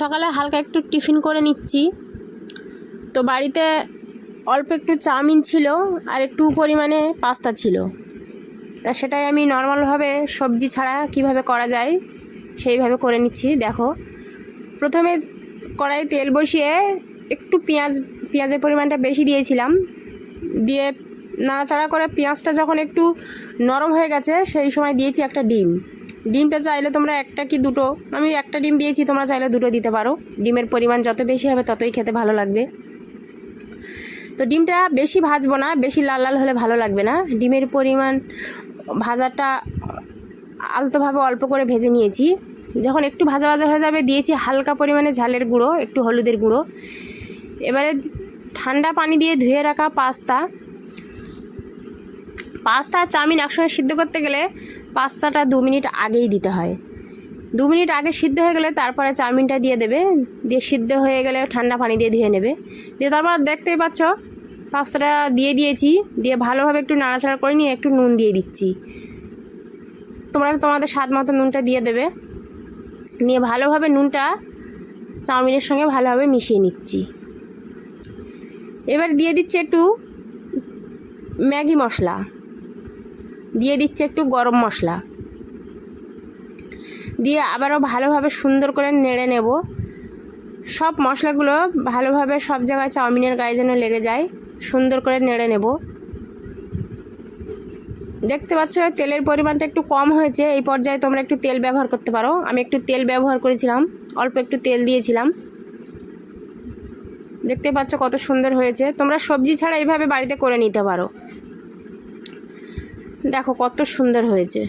সকালে হালকা একটু টিফিন করে নিচ্ছি। তো বাড়িতে অল্প একটু চাউমিন ছিল আর একটু পরিমাণে পাস্তা ছিল। তা সেটাই আমি নর্মালভাবে সবজি ছাড়া কীভাবে করা যায় সেইভাবে করে নিচ্ছি, দেখো। প্রথমে কড়াই তেল বসিয়ে একটু পেঁয়াজ, পেঁয়াজের পরিমাণটা বেশি দিয়েছিলাম। দিয়ে নাড়াচাড়া করে পেঁয়াজটা যখন একটু নরম হয়ে গেছে সেই সময় দিয়েছি একটা ডিম। ডিমটা চাইলে তোমরা একটা কি দুটো? আমি একটা ডিম দিয়েছি, তোমরা চাইলে দুটো দিতে পারো। ডিমের পরিমাণ যত বেশি হবে, ততই খেতে ভালো লাগবে। তো ডিমটা বেশি ভাজবো না, বেশি লাল লাল হলে ভালো লাগবে না। ডিমের পরিমাণ ভাজাটা আলতোভাবে অল্প করে ভেজে নিয়েছি। যখন একটু ভাজা ভাজা হয়ে যাবে, দিয়েছি হালকা পরিমাণে ঝালের গুঁড়ো, একটু হলুদের গুঁড়ো। এবারে ঠান্ডা পানি দিয়ে ধুয়ে রাখা পাস্তা। পাস্তা চাউমিন একসঙ্গে সিদ্ধ করতে গেলে পাস্তাটা দু মিনিট আগেই দিতে হয়। দু মিনিট আগে সিদ্ধ হয়ে গেলে তারপরে চাউমিনটা দিয়ে দেবে। দিয়ে সিদ্ধ হয়ে গেলে ঠান্ডা পানি দিয়ে ধুয়ে নেবে। দিয়ে তারপর দেখতেই পাচ্ছ, পাস্তাটা দিয়ে দিয়েছি। দিয়ে ভালোভাবে একটু নাড়াচাড়া করে নিয়ে একটু নুন দিয়ে দিচ্ছি। তোমরা তোমাদের স্বাদ মতো নুনটা দিয়ে দেবে। নিয়ে ভালোভাবে নুনটা চাউমিনের সঙ্গে ভালোভাবে মিশিয়ে নিচ্ছি। এবার দিয়ে দিচ্ছি একটু ম্যাগি মশলা। দিয়ে দিচ্ছে একটু গরম মশলা। দিয়ে আবারও ভালোভাবে সুন্দর করে নেড়ে নেব। সব মশলাগুলো ভালোভাবে সব জায়গায় চাউমিনের গায়ে যেন লেগে যায়, সুন্দর করে নেড়ে নেব। দেখতে পাচ্ছ তেলের পরিমাণটা একটু কম হয়েছে, এই পর্যায়ে তোমরা একটু তেল ব্যবহার করতে পারো। আমি একটু তেল ব্যবহার করেছিলাম, অল্প একটু তেল দিয়েছিলাম। দেখতে পাচ্ছ কত সুন্দর হয়েছে। তোমরা সবজি ছাড়া এইভাবে বাড়িতে করে নিতে পারো। দেখো কত সুন্দর হয়েছে।